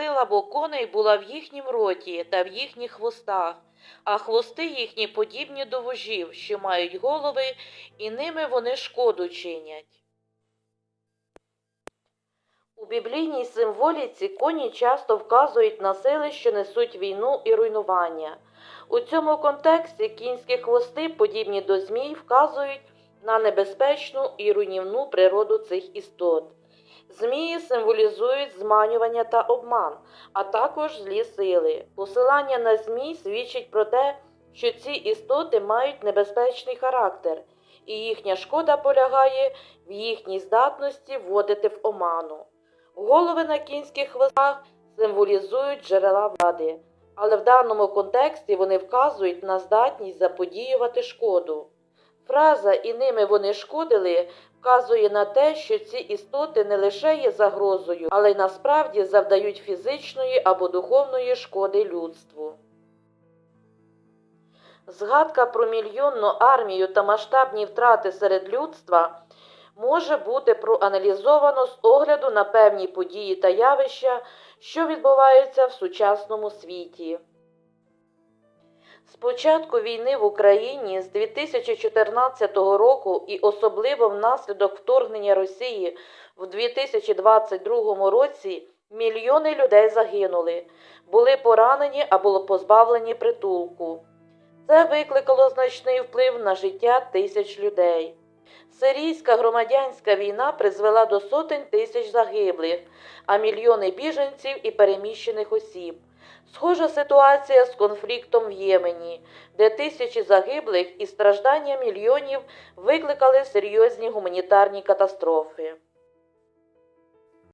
сила бо коней була в їхнім роті та в їхніх хвостах, а хвости їхні подібні до вожів, що мають голови, і ними вони шкоду чинять. У біблійній символіці коні часто вказують на сили, що несуть війну і руйнування. У цьому контексті кінські хвости, подібні до змій, вказують на небезпечну і руйнівну природу цих істот. Змії символізують зманювання та обман, а також злі сили. Посилання на змій свідчить про те, що ці істоти мають небезпечний характер, і їхня шкода полягає в їхній здатності вводити в оману. Голови на кінських хвостах символізують джерела влади, але в даному контексті вони вказують на здатність заподіювати шкоду. Фраза і ними вони шкодили вказує на те, що ці істоти не лише є загрозою, але й насправді завдають фізичної або духовної шкоди людству. Згадка про мільйонну армію та масштабні втрати серед людства може бути проаналізовано з огляду на певні події та явища, що відбуваються в сучасному світі. З початку війни в Україні з 2014 року і особливо внаслідок вторгнення Росії в 2022 році мільйони людей загинули, були поранені або позбавлені притулку. Це викликало значний вплив на життя тисяч людей. Сирійська громадянська війна призвела до сотень тисяч загиблих, а мільйони біженців і переміщених осіб. Схожа ситуація з конфліктом в Ємені, де тисячі загиблих і страждання мільйонів викликали серйозні гуманітарні катастрофи.